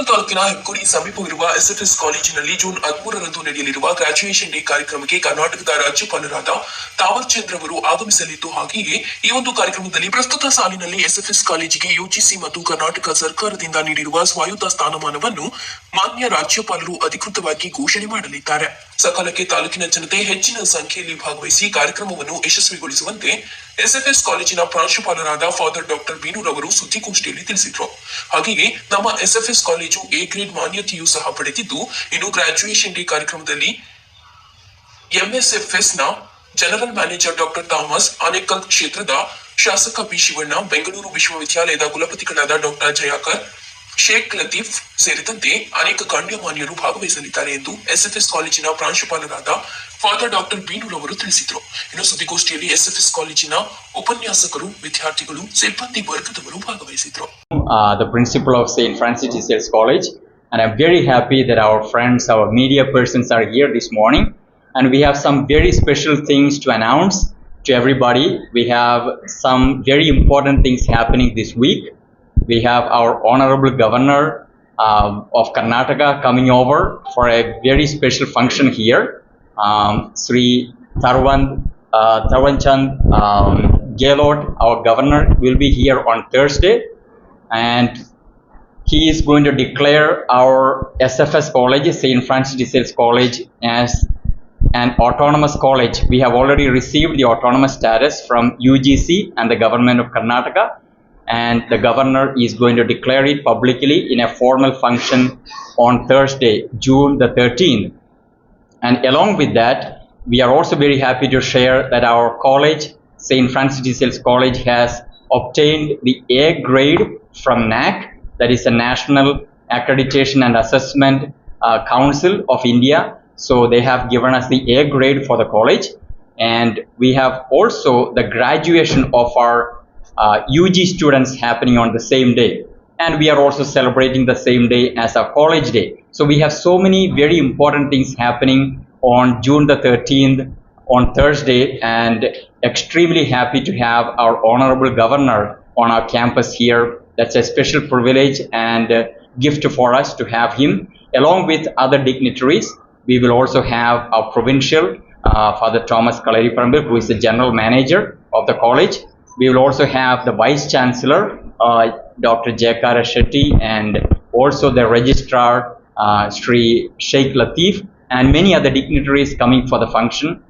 ಆನೇಕಲ್ ತಾಲೂಕಿನ ಹೆಬ್ಗುಡಿ ಸಮೀಪವಿರುವ ಎಸ್ಎಫ್ಎಸ್ ಕಾಲೇಜಿನಲ್ಲಿ ಜೂನ್ ಹದಿಮೂರರಂದು ನಡೆಯಲಿರುವ ಗ್ರಾಜುಯೇಷನ್ ಡೇ ಕಾರ್ಯಕ್ರಮಕ್ಕೆ ಕರ್ನಾಟಕದ ರಾಜ್ಯಪಾಲರಾದ ತಾವರ್ ಚಂದ್ರ ಅವರು ಆಗಮಿಸಲಿದ್ದು, ಹಾಗೆಯೇ ಈ ಒಂದು ಕಾರ್ಯಕ್ರಮದಲ್ಲಿ ಪ್ರಸ್ತುತ ಸಾಲಿನಲ್ಲಿ ಎಸ್ಎಫ್ಎಸ್ ಕಾಲೇಜಿಗೆ ಯುಜಿಸಿ ಮತ್ತು ಕರ್ನಾಟಕ ಸರ್ಕಾರದಿಂದ ನೀಡಿರುವ ಸ್ವಾಯತ್ತ ಸ್ಥಾನಮಾನವನ್ನು ಮಾನ್ಯ ರಾಜ್ಯಪಾಲರು ಅಧಿಕೃತವಾಗಿ ಘೋಷಣೆ ಮಾಡಲಿದ್ದಾರೆ. ಸಕಾಲಕ್ಕೆ ತಾಲೂಕಿನ ಜನತೆ ಹೆಚ್ಚಿನ ಸಂಖ್ಯೆಯಲ್ಲಿ ಭಾಗವಹಿಸಿ ಕಾರ್ಯಕ್ರಮವನ್ನು ಯಶಸ್ವಿಗೊಳಿಸುವಂತೆ ಎಸ್ಎಫ್ಎಸ್ ಕಾಲೇಜಿನ ಪ್ರಾಂಶುಪಾಲರಾದ ಫಾದರ್ ಡಾಕ್ಟರ್ ಬೀನೂರ್ ಅವರು ಸುದ್ದಿಗೋಷ್ಠಿಯಲ್ಲಿ ತಿಳಿಸಿದ್ರು. ಹಾಗೆಯೇ ನಮ್ಮ ಎಸ್ಎಫ್ಎಸ್ ಕಾಲೇಜು ಎ ಗ್ರೇಡ್ ಮಾನ್ಯತೆಯೂ ಸಹ ಪಡೆದಿದ್ದು, ಇನ್ನು ಗ್ರಾಜುಯೇಷನ್ ಡೇ ಕಾರ್ಯಕ್ರಮದಲ್ಲಿ ಎಂಎಸ್ಎಫ್ಎಸ್ನ general manager doctor Thomas Anekal ಕ್ಷೇತ್ರದ ಶಾಸಕ ಬಿ ಶಿವಣ್ಣ, ಬೆಂಗಳೂರು ವಿಶ್ವವಿದ್ಯಾಲಯದ ಕುಲಪತಿಗಳಾದ ಡಾಕ್ಟರ್ ಜಯಾಕರ್ ಶೇಖ್ ಲತೀಫ್ ಸೇರಿದಂತೆ ಅನೇಕ ಗಣ್ಯಮಾನ್ಯರು ಭಾಗವಹಿಸಲಿದ್ದಾರೆ ಎಂದು ಎಸ್ಎಫ್ಎಸ್ ಕಾಲೇಜಿನ ಪ್ರಾಂಶುಪಾಲರಾದ ಫಾದರ್ ಡಾಕ್ಟರ್ ಬೀನೂರ್ ಅವರು ತಿಳಿಸಿದರು ಇನ್ನು ಸುದ್ದಿಗೋಷ್ಠಿಯಲ್ಲಿ ಎಸ್ಎಫ್ಎಸ್ ಕಾಲೇಜಿನ ಉಪನ್ಯಾಸಕರು ವಿದ್ಯಾರ್ಥಿಗಳು ಸಿಬ್ಬಂದಿ ವರ್ಗದವರು ಭಾಗವಹಿಸಿದ್ರು uh, the principal of St. Francis de Sales College. And I'm very happy that our friends, our media persons are here this morning. And we have some very special things to announce to everybody. We have some very important things happening this week. We have our Honorable Governor um, of Karnataka coming over for a very special function here. Um, Sri Tarwan, uh, Tarwanchand um, our governor, will be here on Thursday and he is going to declare our SFS college, St. Francis de Sales College, as an autonomous college. We have already received the autonomous status from UGC and the government of Karnataka, and the governor is going to declare it publicly in a formal function on Thursday, June the 13th. And along with that, we are also very happy to share that our college, St. Francis de Sales College, has obtained the A grade from NAC, that is the National Accreditation and Assessment uh, Council of India. So they have given us the A grade for the college. And we have also the graduation of our uh, UG students happening on the same day. And we are also celebrating the same day as our college day. So we have so many very important things happening on June the 13th on Thursday and extremely happy to have our honorable governor on our campus here. That's a special privilege and gift for us to have him along with other dignitaries. We will also have our provincial uh, Father Thomas Kaleri Parambil, who is the general manager of the college. We will also have the vice chancellor, uh, Dr. Jayakara Shetty, and also the registrar, uh, Sri Sheikh Latif, and many other dignitaries coming for the function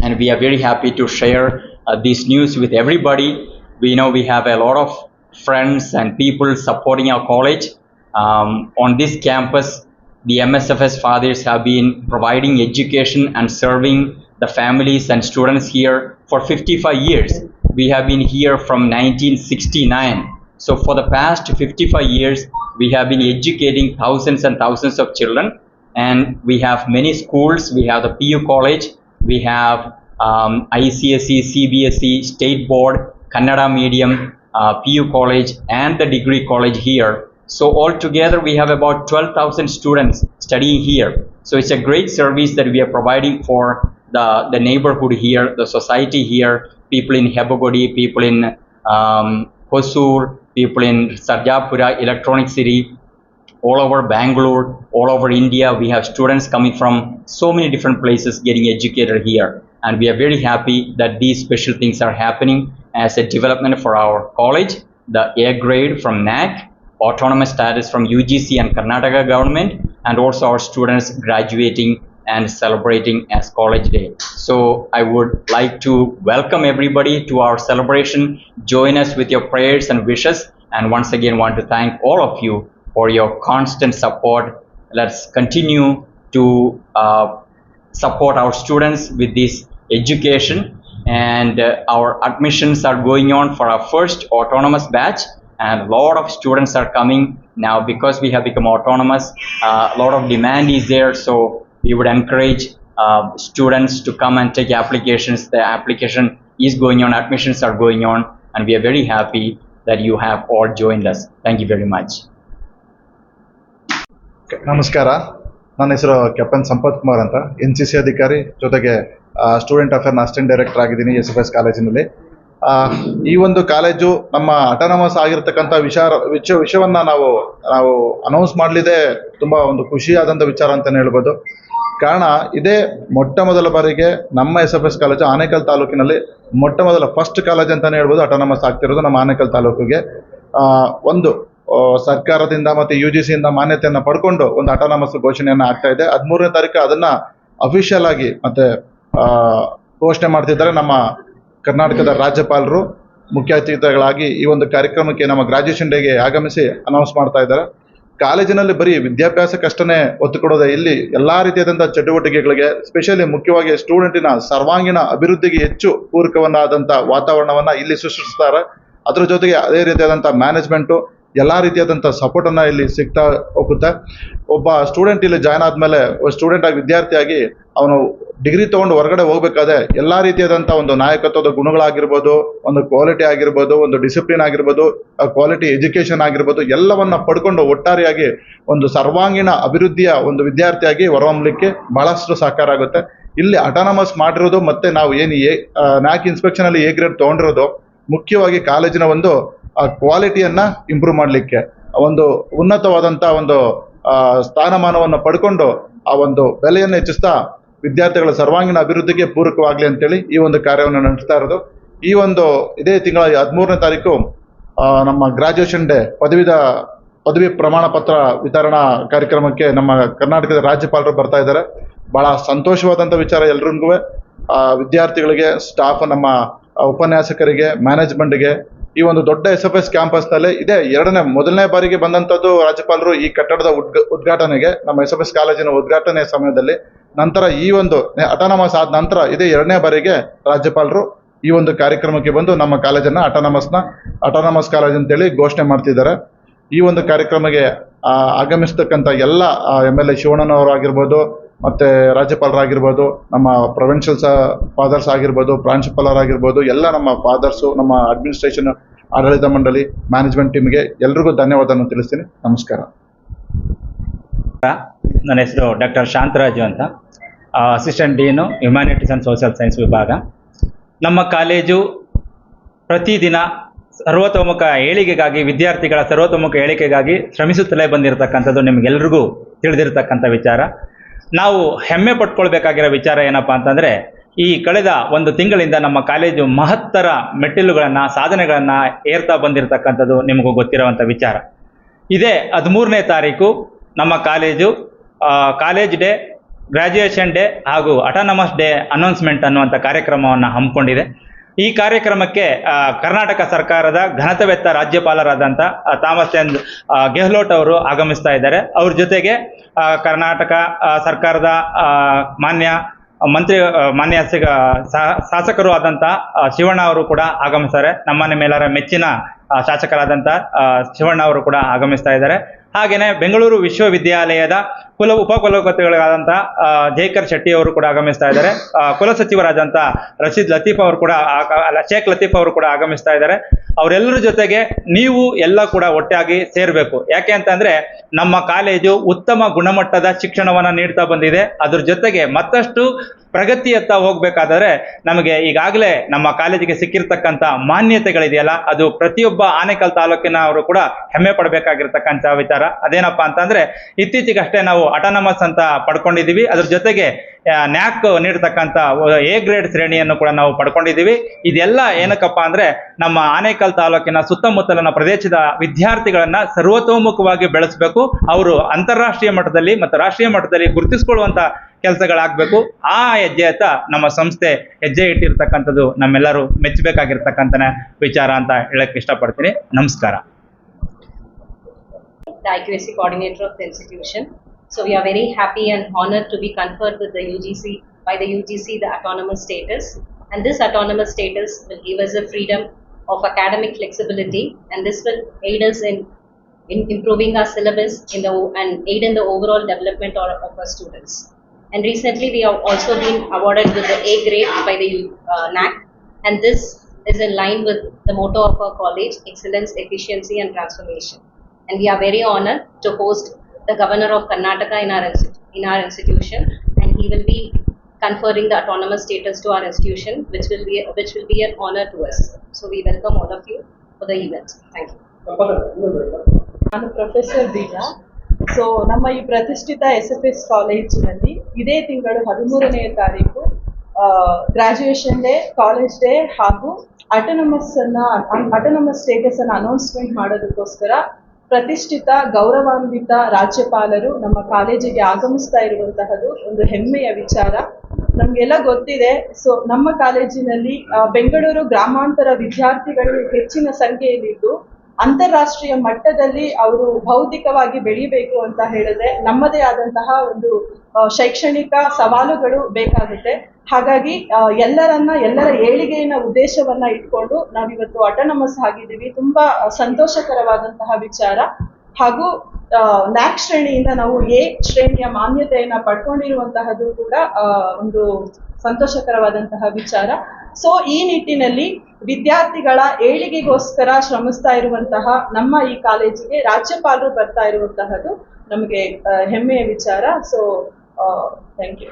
and we are very happy to share uh, this news with everybody. We know we have a lot of friends and people supporting our college. Um, on this campus, the MSFS fathers have been providing education and serving the families and students here for 55 years. We have been here from 1969. So for the past 55 years, we have been educating thousands and thousands of children and we have many schools. We have the PU college, we have um, ICSE, CBSE, State Board, Kannada Medium, uh, PU College, and the degree college here. So altogether, we have about 12,000 students studying here. So it's a great service that we are providing for the, the neighborhood here, the society here, people in Hebogodi, people in um, Hosur, people in Sarjapura, Electronic City, all over Bangalore, all over India. We have students coming from so many different places getting educated here. And we are very happy that these special things are happening as a development for our college. The A grade from NAC, autonomous status from UGC and Karnataka government, and also our students graduating and celebrating as college day. So I would like to welcome everybody to our celebration. Join us with your prayers and wishes. And once again, want to thank all of you for your constant support. Let's continue to uh, support our students with this education. And uh, our admissions are going on for our first autonomous batch. And a lot of students are coming now because we have become autonomous. Uh, a lot of demand is there. So we would encourage uh, students to come and take applications. The application is going on, admissions are going on. And we are very happy that you have all joined us. Thank you very much. ನಮಸ್ಕಾರ ನನ್ನ ಹೆಸರು captain Sampath Kumar ಅಂತ N C C ಅಧಿಕಾರಿ ಜೊತೆಗೆ student ಅಫೇರ್ನ assistant director ಆಗಿದ್ದೀನಿ S F S ಕಾಲೇಜಿನಲ್ಲಿ ಆ, ಈ ಒಂದು ಕಾಲೇಜು ನಮ್ಮ ಅಟಾನಮಸ್ ಆಗಿರ್ತಕ್ಕಂಥ ವಿಚಾರ ವಿಷ ವಿಷಯವನ್ನ ನಾವು ನಾವು ಅನೌನ್ಸ್ ಮಾಡಲಿದೆ. ತುಂಬಾ ಒಂದು ಖುಷಿಯಾದಂಥ ವಿಚಾರ ಅಂತಲೇ ಹೇಳ್ಬೋದು. ಕಾರಣ ಇದೇ ಮೊಟ್ಟ ಮೊದಲ ಬಾರಿಗೆ ನಮ್ಮ S F S college Anekal ತಾಲೂಕಿನಲ್ಲಿ ಮೊಟ್ಟ ಮೊದಲ ಫಸ್ಟ್ ಕಾಲೇಜ್ ಅಂತಲೇ ಹೇಳ್ಬೋದು. ಅಟಾನಮಸ್ ಆಗ್ತಿರೋದು ನಮ್ಮ ಆನೇಕಲ್ ತಾಲೂಕಿಗೆ. ಒಂದು ಸರ್ಕಾರದಿಂದ ಮತ್ತೆ ಯು ಜಿ ಸಿಯಿಂದ ಮಾನ್ಯತೆಯನ್ನು ಪಡ್ಕೊಂಡು ಒಂದು ಅಟಾನಮಸ್ ಘೋಷಣೆಯನ್ನ ಆಗ್ತಾ ಇದೆ. ಹದಿಮೂರನೇ ತಾರೀಕು ಅದನ್ನ ಅಫಿಷಿಯಲ್ ಆಗಿ ಮತ್ತೆ ಆ, ಘೋಷಣೆ ಮಾಡ್ತಿದ್ದಾರೆ ನಮ್ಮ ಕರ್ನಾಟಕದ ರಾಜ್ಯಪಾಲರು ಮುಖ್ಯ ಅತಿಥಿಗಳಾಗಿ ಈ ಒಂದು ಕಾರ್ಯಕ್ರಮಕ್ಕೆ ನಮ್ಮ ಗ್ರಾಜ್ಯುಯೇಷನ್ ಡೇಗೆ ಆಗಮಿಸಿ ಅನೌನ್ಸ್ ಮಾಡ್ತಾ ಇದ್ದಾರೆ. ಕಾಲೇಜಿನಲ್ಲಿ ಬರೀ ವಿದ್ಯಾಭ್ಯಾಸಕ್ಕಷ್ಟೇ ಒತ್ತು ಕೊಡೋದೇ ಇಲ್ಲಿ ಎಲ್ಲ ರೀತಿಯಾದಂಥ ಚಟುವಟಿಕೆಗಳಿಗೆ ಸ್ಪೆಷಲಿ ಮುಖ್ಯವಾಗಿ ಸ್ಟೂಡೆಂಟಿನ ಸರ್ವಾಂಗೀಣ ಅಭಿವೃದ್ಧಿಗೆ ಹೆಚ್ಚು ಪೂರಕವನ್ನಾದಂಥ ವಾತಾವರಣವನ್ನು ಇಲ್ಲಿ ಸೃಷ್ಟಿಸ್ತಾರೆ. ಅದರ ಜೊತೆಗೆ ಅದೇ ರೀತಿಯಾದಂಥ ಮ್ಯಾನೇಜ್ಮೆಂಟು ಎಲ್ಲ ರೀತಿಯಾದಂಥ ಸಪೋರ್ಟನ್ನು ಇಲ್ಲಿ ಸಿಗ್ತಾ ಹೋಗುತ್ತೆ. ಒಬ್ಬ ಸ್ಟೂಡೆಂಟ್ ಇಲ್ಲಿ ಜಾಯ್ನ್ ಆದಮೇಲೆ ಸ್ಟೂಡೆಂಟ್ ಆಗಿ ವಿದ್ಯಾರ್ಥಿಯಾಗಿ ಅವನು ಡಿಗ್ರಿ ತಗೊಂಡು ಹೊರಗಡೆ ಹೋಗ್ಬೇಕಾದ್ರೆ ಎಲ್ಲಾ ರೀತಿಯಾದಂಥ ಒಂದು ನಾಯಕತ್ವದ ಗುಣಗಳಾಗಿರ್ಬೋದು, ಒಂದು ಕ್ವಾಲಿಟಿ ಆಗಿರ್ಬೋದು, ಒಂದು ಡಿಸಿಪ್ಲಿನ್ ಆಗಿರ್ಬೋದು ಕ್ವಾಲಿಟಿ ಎಜುಕೇಶನ್ ಆಗಿರ್ಬೋದು, ಎಲ್ಲವನ್ನ ಪಡ್ಕೊಂಡು ಒಟ್ಟಾರೆಯಾಗಿ ಒಂದು ಸರ್ವಾಂಗೀಣ ಅಭಿವೃದ್ಧಿಯ ಒಂದು ವಿದ್ಯಾರ್ಥಿಯಾಗಿ ಹೊರಹೊಮ್ಮಲಿಕ್ಕೆ ಬಹಳಷ್ಟು ಸಹಕಾರ ಆಗುತ್ತೆ. ಇಲ್ಲಿ ಅಟಾನಮಸ್ ಮಾಡಿರೋದು ಮತ್ತೆ ನಾವು ಏನು ಎ ನ್ಯಾಕ್ ಇನ್ಸ್ಪೆಕ್ಷನ್ ಅಲ್ಲಿ ಎ ಗ್ರೇಡ್ ತಗೊಂಡಿರೋದು ಮುಖ್ಯವಾಗಿ ಕಾಲೇಜಿನ ಒಂದು ಕ್ವಾಲಿಟಿಯನ್ನ ಇಂಪ್ರೂವ್ ಮಾಡಲಿಕ್ಕೆ ಒಂದು ಉನ್ನತವಾದಂಥ ಒಂದು ಸ್ಥಾನಮಾನವನ್ನು ಪಡ್ಕೊಂಡು ಆ ಒಂದು ಬೆಲೆಯನ್ನು ಹೆಚ್ಚಿಸ್ತಾ ವಿದ್ಯಾರ್ಥಿಗಳ ಸರ್ವಾಂಗೀಣ ಅಭಿವೃದ್ಧಿಗೆ ಪೂರಕವಾಗಲಿ ಅಂತೇಳಿ ಈ ಒಂದು ಕಾರ್ಯವನ್ನು ನಡೆಸ್ತಾ ಇರೋದು. ಈ ಒಂದು ಇದೇ ತಿಂಗಳ ಹದಿಮೂರನೇ ತಾರೀಕು ನಮ್ಮ ಗ್ರಾಜ್ಯುಯೇಷನ್ ಡೇ ಪದವಿದ ಪದವಿ ಪ್ರಮಾಣ ಪತ್ರ ವಿತರಣಾ ಕಾರ್ಯಕ್ರಮಕ್ಕೆ ನಮ್ಮ ಕರ್ನಾಟಕದ ರಾಜ್ಯಪಾಲರು ಬರ್ತಾ ಇದ್ದಾರೆ. ಬಹಳ ಸಂತೋಷವಾದಂಥ ವಿಚಾರ ಎಲ್ರಿಗೂ. ವಿದ್ಯಾರ್ಥಿಗಳಿಗೆ ಸ್ಟಾಫ್ ನಮ್ಮ ಉಪನ್ಯಾಸಕರಿಗೆ ಮ್ಯಾನೇಜ್ಮೆಂಟ್ಗೆ ಈ ಒಂದು ದೊಡ್ಡ ಎಸ್ ಎಫ್ ಎಸ್ ಕ್ಯಾಂಪಸ್ನಲ್ಲಿ ಇದೇ ಎರಡನೇ, ಮೊದಲನೇ ಬಾರಿಗೆ ಬಂದಂಥದ್ದು ರಾಜ್ಯಪಾಲರು ಈ ಕಟ್ಟಡದ ಉದ್ಘ, ಉದ್ಘಾಟನೆಗೆ. ನಮ್ಮ ಎಸ್ ಎಫ್ ಎಸ್ ಕಾಲೇಜಿನ ಉದ್ಘಾಟನೆ ಸಮಯದಲ್ಲಿ ನಂತರ ಈ ಒಂದು ಅಟಾನಮಸ್ ಆದ ನಂತರ ಇದೇ ಎರಡನೇ ಬಾರಿಗೆ ರಾಜ್ಯಪಾಲರು ಈ ಒಂದು ಕಾರ್ಯಕ್ರಮಕ್ಕೆ ಬಂದು ನಮ್ಮ ಕಾಲೇಜನ್ನ ಅಟಾನಮಸ್ನ ಅಟಾನಮಸ್ ಕಾಲೇಜ್ ಅಂತೇಳಿ ಘೋಷಣೆ ಮಾಡ್ತಿದ್ದಾರೆ. ಈ ಒಂದು ಕಾರ್ಯಕ್ರಮಕ್ಕೆ ಆಗಮಿಸ್ತಕ್ಕಂಥ ಎಲ್ಲ ಎಂ ಎಲ್ ಎ ಶಿವಣ್ಣನವರಾಗಿರ್ಬೋದು, ಮತ್ತೆ ರಾಜ್ಯಪಾಲರಾಗಿರ್ಬೋದು, ನಮ್ಮ ಪ್ರೊವಿನ್ಷಿಯಲ್ ಫಾದರ್ಸ್ ಆಗಿರ್ಬೋದು, ಪ್ರಾಂಶುಪಾಲರಾಗಿರ್ಬೋದು, ಎಲ್ಲ ನಮ್ಮ ಫಾದರ್ಸು ನಮ್ಮ ಅಡ್ಮಿನಿಸ್ಟ್ರೇಷನ್ ಆಡಳಿತ ಮಂಡಳಿ ಮ್ಯಾನೇಜ್ಮೆಂಟ್ ಟೀಮ್ಗೆ ಎಲ್ರಿಗೂ ಧನ್ಯವಾದವನ್ನು ತಿಳಿಸ್ತೀನಿ. ನಮಸ್ಕಾರ. ನನ್ನ ಹೆಸರು ಡಾಕ್ಟರ್ ಶಾಂತರಾಜು ಅಂತ. Assistant dean humanities and social science ವಿಭಾಗ. ನಮ್ಮ ಕಾಲೇಜು ಪ್ರತಿದಿನ ಸರ್ವತೋಮುಖ ಏಳಿಗೆಗಾಗಿ, ವಿದ್ಯಾರ್ಥಿಗಳ ಸರ್ವತೋಮುಖ ಏಳಿಗೆಗಾಗಿ ಶ್ರಮಿಸುತ್ತಲೇ ಬಂದಿರತಕ್ಕಂಥದ್ದು ನಿಮಗೆಲ್ರಿಗೂ ತಿಳಿದಿರತಕ್ಕಂಥ ವಿಚಾರ. ನಾವು ಹೆಮ್ಮೆ ಪಟ್ಕೊಳ್ಬೇಕಾಗಿರೋ ವಿಚಾರ ಏನಪ್ಪ ಅಂತಂದರೆ, ಈ ಕಳೆದ ಒಂದು ತಿಂಗಳಿಂದ ನಮ್ಮ ಕಾಲೇಜು ಮಹತ್ತರ ಮೆಟ್ಟಿಲುಗಳನ್ನು, ಸಾಧನೆಗಳನ್ನು ಏರ್ತಾ ಬಂದಿರತಕ್ಕಂಥದ್ದು ನಿಮಗೂ ಗೊತ್ತಿರುವಂಥ ವಿಚಾರ. ಇದೇ ಹದಿಮೂರನೇ ತಾರೀಕು ನಮ್ಮ college college day graduation day ಹಾಗೂ ಅಟಾನಮಸ್ ಡೇ ಅನೌನ್ಸ್ಮೆಂಟ್ ಅನ್ನುವಂಥ ಕಾರ್ಯಕ್ರಮವನ್ನು ಹಮ್ಮಿಕೊಂಡಿದೆ. ಈ ಕಾರ್ಯಕ್ರಮಕ್ಕೆ ಕರ್ನಾಟಕ ಸರ್ಕಾರದ ಘನತವೆತ್ತ ರಾಜ್ಯಪಾಲರಾದಂಥ ಥಾಮಸ್ ಚಂದ್ ಗೆಹ್ಲೋಟ್ ಅವರು ಆಗಮಿಸ್ತಾ ಇದ್ದಾರೆ. ಅವ್ರ ಜೊತೆಗೆ ಕರ್ನಾಟಕ ಸರ್ಕಾರದ ಮಾನ್ಯ ಮಂತ್ರಿ ಮಾನ್ಯ ಸಿಗ ಶಾಸಕರು ಆದಂಥ ಶಿವಣ್ಣ ಅವರು ಕೂಡ ಆಗಮಿಸ್ತಾರೆ. ನಮ್ಮನೆ ಮೇಲರ ಮೆಚ್ಚಿನ ಶಾಸಕರಾದಂಥ ಶಿವಣ್ಣ ಅವರು ಕೂಡ ಆಗಮಿಸ್ತಾ ಇದ್ದಾರೆ. ಹಾಗೆಯೇ ಬೆಂಗಳೂರು ವಿಶ್ವವಿದ್ಯಾಲಯದ ಕುಲ ಉಪ ಕುಲಪತಿಗಳಾದಂತಹ ಜೈಕರ್ ಶೆಟ್ಟಿ ಅವರು ಕೂಡ ಆಗಮಿಸ್ತಾ ಇದ್ದಾರೆ. ಕುಲ ಸಚಿವರಾದಂತಹ ರಶೀದ್ ಲತೀಫ್ ಅವರು ಕೂಡ ಶೇಖ್ ಲತೀಫ್ ಅವರು ಕೂಡ ಆಗಮಿಸ್ತಾ ಇದ್ದಾರೆ. ಅವರೆಲ್ಲರ ಜೊತೆಗೆ ನೀವು ಎಲ್ಲ ಕೂಡ ಒಟ್ಟಾಗಿ ಸೇರಬೇಕು. ಯಾಕೆ ಅಂತಂದ್ರೆ ನಮ್ಮ ಕಾಲೇಜು ಉತ್ತಮ ಗುಣಮಟ್ಟದ ಶಿಕ್ಷಣವನ್ನ ನೀಡ್ತಾ ಬಂದಿದೆ. ಅದ್ರ ಜೊತೆಗೆ ಮತ್ತಷ್ಟು ಪ್ರಗತಿಯತ್ತ ಹೋಗ್ಬೇಕಾದ್ರೆ ನಮಗೆ ಈಗಾಗಲೇ ನಮ್ಮ ಕಾಲೇಜಿಗೆ ಸಿಕ್ಕಿರ್ತಕ್ಕಂಥ ಮಾನ್ಯತೆಗಳಿದೆಯಲ್ಲ, ಅದು ಪ್ರತಿಯೊಬ್ಬ ಆನೇಕಲ್ ತಾಲೂಕಿನವರು ಕೂಡ ಹೆಮ್ಮೆ ಪಡಬೇಕಾಗಿರ್ತಕ್ಕಂಥ ವಿಚಾರ. ಅದೇನಪ್ಪಾ ಅಂತಂದ್ರೆ ಇತ್ತೀಚೆಗಷ್ಟೇ ನಾವು ಅಟಾನಮಸ್ ಅಂತ ಪಡ್ಕೊಂಡಿದ್ದೀವಿ. ಅದ್ರ ಜೊತೆಗೆ ನ್ಯಾಕ್ ನೀಡ್ತಕ್ಕಂಥ ಎ ಗ್ರೇಡ್ ಶ್ರೇಣಿಯನ್ನು ಕೂಡ ನಾವು ಪಡ್ಕೊಂಡಿದ್ದೀವಿ. ಇದೆಲ್ಲ ಏನಕ್ಕಪ್ಪ ಅಂದ್ರೆ, ನಮ್ಮ ಆನೇಕಲ್ ತಾಲೂಕಿನ ಸುತ್ತಮುತ್ತಲಿನ ಪ್ರದೇಶದ ವಿದ್ಯಾರ್ಥಿಗಳನ್ನ ಸರ್ವತೋಮುಖವಾಗಿ ಬೆಳೆಸಬೇಕು. ಅವರು ಅಂತಾರಾಷ್ಟ್ರೀಯ ಮಟ್ಟದಲ್ಲಿ ಮತ್ತು ರಾಷ್ಟ್ರೀಯ ಮಟ್ಟದಲ್ಲಿ ಗುರುತಿಸಿಕೊಳ್ಳುವಂತ ಕೆಲಸಗಳಾಗಬೇಕು. ಆ ಹೆಜ್ಜೆ ಹೆಜ್ಜೆಯತ್ತ ನಮ್ಮ ಸಂಸ್ಥೆ ಹೆಜ್ಜೆ ಇಟ್ಟಿರ್ತಕ್ಕಂಥದ್ದು. ನಮ್ಮೆಲ್ಲರೂ ಮೆಚ್ಚಬೇಕಾಗಿರ್ತಕ್ಕಂಥ ವಿಚಾರ ಅಂತ ಹೇಳಕ್ ಇಷ್ಟಪಡ್ತೀನಿ. ನಮಸ್ಕಾರ. The coordinator institution. So we are very happy and honored to be conferred with the UGC, by the UGC, the autonomous status. And this autonomous status will give us the freedom of academic flexibility and this will aid us in, in improving our syllabus in the, and aid in the overall development of, of our students. And recently we have also been awarded with the A grade by the uh, NAC. And this is in line with the motto of our college, excellence, efficiency and transformation and we are very honored to host the governor of Karnataka in our, insti- in our institution and he will be conferring the autonomous status to our institution, which will be which will be an honor to us. So we welcome all of you for the event. Thank you. ನಾನು professor Deena so ನಮ್ಮ ಈ ಪ್ರತಿಷ್ಠಿತ S F S ಕಾಲೇಜಿನಲ್ಲಿ ಇದೇ ತಿಂಗಳು ಹದಿಮೂರನೆಯ ತಾರೀಕು graduation day college day ಹಾಗೂ ಅಟೋನಮಸ್ ಅನ್ನ ಅಟೋನಮಸ್ ಸ್ಟೇಟಸ್ ಅನ್ನ ಅನೌನ್ಸ್ಮೆಂಟ್ ಮಾಡೋದಕ್ಕೋಸ್ಕರ ಪ್ರತಿಷ್ಠಿತ, ಗೌರವಾನ್ವಿತ ರಾಜ್ಯಪಾಲರು ನಮ್ಮ ಕಾಲೇಜಿಗೆ ಆಗಮಿಸ್ತಾ ಇರುವಂತಹದ್ದು ಒಂದು ಹೆಮ್ಮೆಯ ವಿಚಾರ. ನಮಗೆಲ್ಲ ಗೊತ್ತಿದೆ, ಸೊ ನಮ್ಮ ಕಾಲೇಜಿನಲ್ಲಿ ಬೆಂಗಳೂರು ಗ್ರಾಮಾಂತರ ವಿದ್ಯಾರ್ಥಿಗಳು ಹೆಚ್ಚಿನ ಸಂಖ್ಯೆಯಲ್ಲಿದ್ದು, ಅಂತಾರಾಷ್ಟ್ರೀಯ ಮಟ್ಟದಲ್ಲಿ ಅವರು ಭೌತಿಕವಾಗಿ ಬೆಳಿಬೇಕು ಅಂತ ಹೇಳಿದ್ರೆ ನಮ್ಮದೇ ಆದಂತಹ ಒಂದು ಶೈಕ್ಷಣಿಕ ಸವಾಲುಗಳು ಬೇಕಾಗುತ್ತೆ. ಹಾಗಾಗಿ ಎಲ್ಲರನ್ನ, ಎಲ್ಲರ ಏಳಿಗೆಯನ್ನ, ಉದ್ದೇಶವನ್ನ ಇಟ್ಕೊಂಡು ನಾವಿವತ್ತು ಆಟೋನಮಸ್ ಆಗಿದ್ದೀವಿ. ತುಂಬಾ ಸಂತೋಷಕರವಾದಂತಹ ವಿಚಾರ. ಹಾಗೂ ನ್ಯಾಕ್ ಶ್ರೇಣಿಯಿಂದ ನಾವು ಎ ಶ್ರೇಣಿಯ ಮಾನ್ಯತೆಯನ್ನ ಪಡ್ಕೊಂಡಿರುವಂತಹದ್ದು ಕೂಡ ಒಂದು ಸಂತೋಷಕರವಾದಂತಹ ವಿಚಾರ. ಸೊ, ಈ ನಿಟ್ಟಿನಲ್ಲಿ ವಿದ್ಯಾರ್ಥಿಗಳ ಏಳಿಗೆಗೋಸ್ಕರ ಶ್ರಮಿಸ್ತಾ ಇರುವಂತಹ ನಮ್ಮ ಈ ಕಾಲೇಜಿಗೆ ರಾಜ್ಯಪಾಲರು ಬರ್ತಾ ಇರುವಂತಹದ್ದು ನಮಗೆ ಹೆಮ್ಮೆಯ ವಿಚಾರ. So thank you.